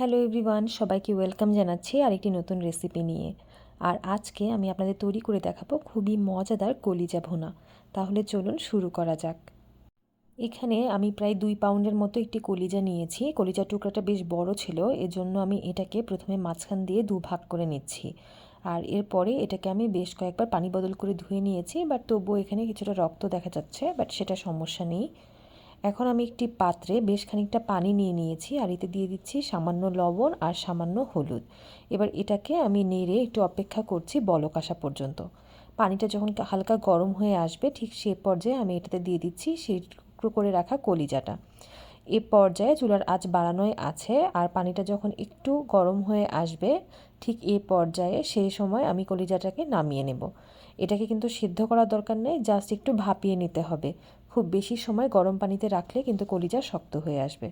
Hello everyone, সবাইকে welcome জানাচ্ছি আরেকটি নতুন রেসিপি নিয়ে। আর আজকে আমি আপনাদের তৈরি করে দেখাবো খুবই মজাদার কলিজা ভোনা। তাহলে চলুন শুরু করা যাক। এখানে আমি প্রায় দুই পাউন্ডের মতো একটি কলিজা নিয়েছি। কলিজার টুকরাটা বেশ বড় ছিল, এজন্য আমি এটাকে প্রথমে মাঝখান দিয়ে দু ভাগ করে নিচ্ছি। আর এরপরে এটাকে আমি বেশ কয়েকবার পানি বদল করে ধুয়ে নিয়েছি, বাট তবুও এখানে কিছুটা রক্ত দেখা যাচ্ছে, বাট সেটা সমস্যা নেই। এখন আমি একটি পাত্রে বেশ খানিকটা পানি নিয়ে নিয়েছি, আর এতে দিয়ে দিচ্ছি সামান্য লবণ আর সামান্য হলুদ। এবার এটাকে আমি নেড়ে একটু অপেক্ষা করছি বলক আসা পর্যন্ত। পানিটা যখন হালকা গরম হয়ে আসবে, ঠিক সে পর্যায়ে আমি এটাতে দিয়ে দিচ্ছি সেই টুকরো করে রাখা কলিজাটা। এ পর্যায়ে চুলার আঁচ বাড়ানোই আছে আর পানিটা যখন একটু গরম হয়ে আসবে, ঠিক এ পর্যায়ে সেই সময় আমি কলিজাটাকে নামিয়ে নেব। এটাকে কিন্তু সিদ্ধ করার দরকার নেই, জাস্ট একটু ভাপিয়ে নিতে হবে। খুব বেশি সময় গরম পানিতে রাখলে কিন্তু কলিজা শক্ত হয়ে আসবে।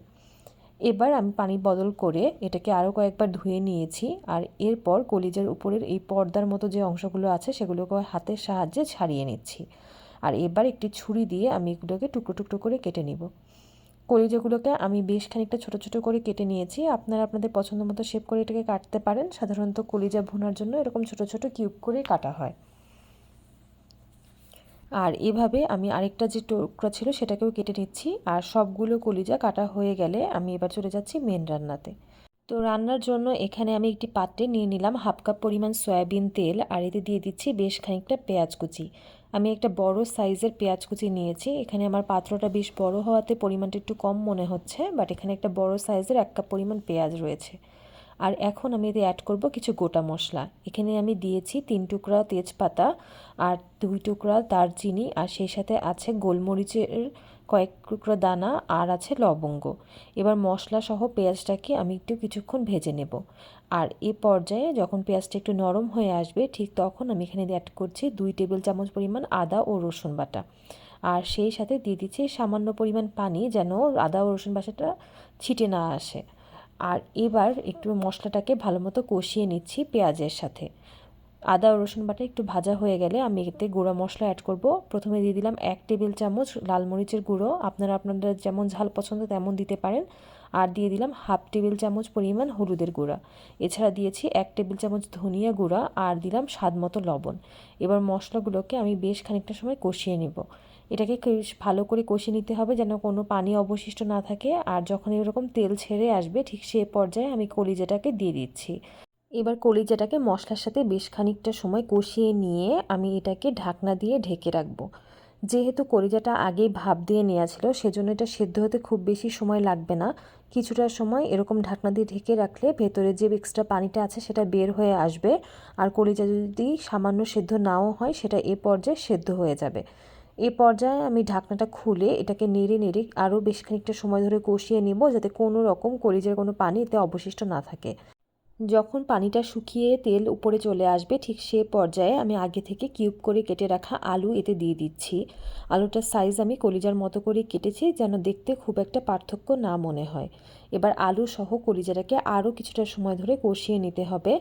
এবার আমি পানি বদল করে এটাকে আরও কয়েকবার ধুয়ে নিয়েছি আর এরপর কলিজার উপরের এই পর্দার মতো যে অংশগুলো আছে সেগুলোকে হাতের সাহায্যে ছাড়িয়ে নিচ্ছি। আর এবার একটি ছুরি দিয়ে আমি এগুলোকে টুকরো টুকরো করে কেটে নিব। কলিজাগুলোকে আমি বেশ খানিকটা ছোটো ছোটো করে কেটে নিয়েছি। আপনারা আপনাদের পছন্দ মতো শেপ করে এটাকে কাটতে পারেন। সাধারণত কলিজা ভুনার জন্য এরকম ছোটো ছোটো কিউব করে কাটা হয়। আর এভাবে আমি আরেকটা যে টুকরা ছিল সেটাকেও কেটে নিচ্ছি। আর সবগুলো কলিজা কাটা হয়ে গেলে আমি এবার চলে যাচ্ছি মেন রান্নাতে। তো রান্নার জন্য এখানে আমি একটি পাত্রে নিয়ে নিলাম হাফ কাপ পরিমাণ সয়াবিন তেল। আর এতে দিয়ে দিচ্ছি বেশ খানিকটা পেঁয়াজ কুচি। আমি একটা বড় সাইজের পেঁয়াজ কুচি নিয়েছি। এখানে আমার পাত্রটা বেশ বড় হওয়াতে পরিমাণটা একটু কম মনে হচ্ছে বাট এখানে একটা বড় সাইজের এক কাপ পরিমাণ পেঁয়াজ রয়েছে। আর এখন আমি এতে অ্যাড করব কিছু গোটা মশলা। এখানে আমি দিয়েছি তিন টুকরা তেজপাতা আর দুই টুকরা দারচিনি, আর সেই সাথে আছে গোলমরিচের কয়েক টুকরো দানা আর আছে লবঙ্গ। এবার মশলা সহ পেঁয়াজটাকে আমি একটু কিছুক্ষণ ভেজে নেব। আর এ পর্যায়ে যখন পেঁয়াজটা একটু নরম হয়ে আসবে, ঠিক তখন আমি এখানে অ্যাড করছি দুই টেবিল চামচ পরিমাণ আদা ও রসুন বাটা। আর সেই সাথে দিয়ে দিচ্ছি সামান্য পরিমাণ পানি যেন আদা ও রসুন বাটাটা ছিটে না আসে। আর এবার একটু মশলাটাকে ভালো মতো কষিয়ে নিচ্ছি পেঁয়াজের সাথে। আদা, রসুন বাটা একটু ভাজা হয়ে গেলে আমি এতে গুঁড়ো মশলা অ্যাড করব। প্রথমে দিয়ে দিলাম এক টেবিল চামচ লাল মরিচের গুঁড়ো। আপনারা, আপনাদের যেমন ঝাল পছন্দ তেমন দিতে পারেন। আর দিয়ে দিলাম হাফ টেবিল চামচ পরিমাণ হলুদের গুঁড়া। এছাড়া দিয়েছি এক টেবিল চামচ ধনিয়া গুঁড়া আর দিলাম স্বাদ মতো লবণ। এবার মশলাগুলোকে আমি বেশ খানিকটা সময় কষিয়ে নেব। এটাকে ভালো করে কষিয়ে নিতে হবে যেন কোনো পানি অবশিষ্ট না থাকে। আর যখন এরকম তেল ছেড়ে আসবে, ঠিক সে পর্যায়ে আমি কলিজাটাকে দিয়ে দিচ্ছি। এবার কলিজাটাকে মশলার সাথে বেশ খানিকটা সময় কষিয়ে নিয়ে আমি এটাকে ঢাকনা দিয়ে ঢেকে রাখব। যেহেতু কলিজাটা আগেই ভাপ দিয়ে নেওয়া ছিল, সেজন্য এটা সেদ্ধ হতে খুব বেশি সময় লাগবে না। কিছুটা সময় এরকম ঢাকনা দিয়ে ঢেকে রাখলে ভেতরে যে এক্সট্রা পানিটা আছে সেটা বের হয়ে আসবে। আর কলিজা যদি সামান্য সেদ্ধ নাও হয়, সেটা এ পর্যায়ে সেদ্ধ হয়ে যাবে। এ পর্যায়ে আমি ঢাকনাটা খুলে এটাকে নেড়ে নেড়ে আরও বেশ খানিকটা সময় ধরে কষিয়ে নেব, যাতে কোনো রকম কলিজার কোনো পানি এতে অবশিষ্ট না থাকে। যখন পানিটা শুকিয়ে তেল উপরে চলে আসবে, ঠিক সে পর্যায়ে আমি আগে থেকে কিউব করে কেটে রাখা আলু এতে দিয়ে দিচ্ছি। আলুটার সাইজ আমি কলিজার মতো করে কেটেছি যেন দেখতে খুব একটা পার্থক্য না মনে হয়। এবার আলু সহ কলিজাটাকে আরও কিছুটা সময় ধরে কষিয়ে নিতে হবে।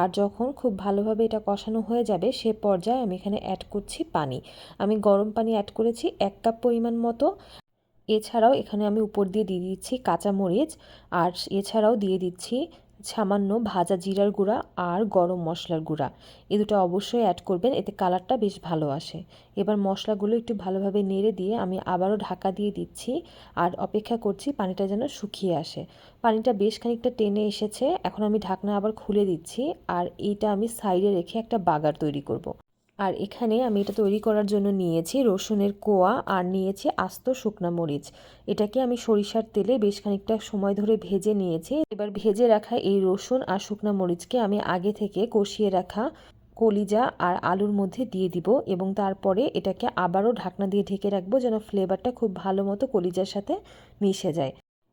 আর যখন খুব ভালোভাবে এটা কষানো হয়ে যাবে, সে পর্যায়ে আমি এখানে অ্যাড করছি পানি। আমি গরম পানি অ্যাড করেছি এক কাপ পরিমাণ মতো। এছাড়াও এখানে আমি উপর দিয়ে দিয়ে দিচ্ছি কাঁচামরিচ। আর এছাড়াও দিয়ে দিচ্ছি সামান্য ভাজা জিরার গুঁড়া আর গরম মশলার গুঁড়া। এ দুটো অবশ্যই অ্যাড করবেন, এতে কালারটা বেশ ভালো আসে। এবার মশলাগুলো একটু ভালোভাবে নেড়ে দিয়ে আমি আবারও ঢাকা দিয়ে দিচ্ছি আর অপেক্ষা করছি পানিটা যেন শুকিয়ে আসে। পানিটা বেশ খানিকটা টেনে এসেছে, এখন আমি ঢাকনা আবার খুলে দিচ্ছি আর এইটা আমি সাইডে রেখে একটা বাগার তৈরি করব। আর এখানে আমি এটা তৈরি করার জন্য নিয়েছি রসুনের কোয়া আর নিয়েছি আস্ত শুকনা মরিচ। এটাকে আমি সরিষার তেলে বেশ খানিকটা সময় ধরে ভেজে নিয়েছি। এবার ভেজে রাখা এই রসুন আর শুকনা মরিচকে আমি আগে থেকে কষিয়ে রাখা কলিজা আর আলুর মধ্যে দিয়ে দিব এবং তারপরে এটাকে আবারও ঢাকনা দিয়ে ঢেকে রাখব যেন ফ্লেভারটা খুব ভালো মতো কলিজার সাথে মিশে যায়।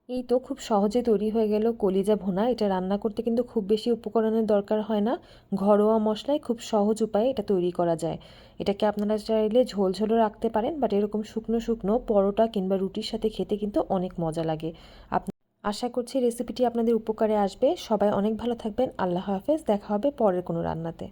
এই তো খুব সহজে তৈরি হয়ে গেল কলিজা ভোনা। এটা রান্না করতে কিন্তু খুব বেশি উপকরণের দরকার হয় না। ঘরোয়া মশলায় খুব সহজ উপায়ে এটা তৈরি করা যায়। এটাকে আপনারা চাইলে ঝোল ঝোলও রাখতে পারেন বাট এরকম শুকনো শুকনো পরোটা কিংবা রুটির সাথে খেতে কিন্তু অনেক মজা লাগে। আশা করছি রেসিপিটি আপনাদের উপকারে আসবে। সবাই অনেক ভালো থাকবেন। আল্লাহ হাফেজ। দেখা হবে পরের কোনো রান্নাতে।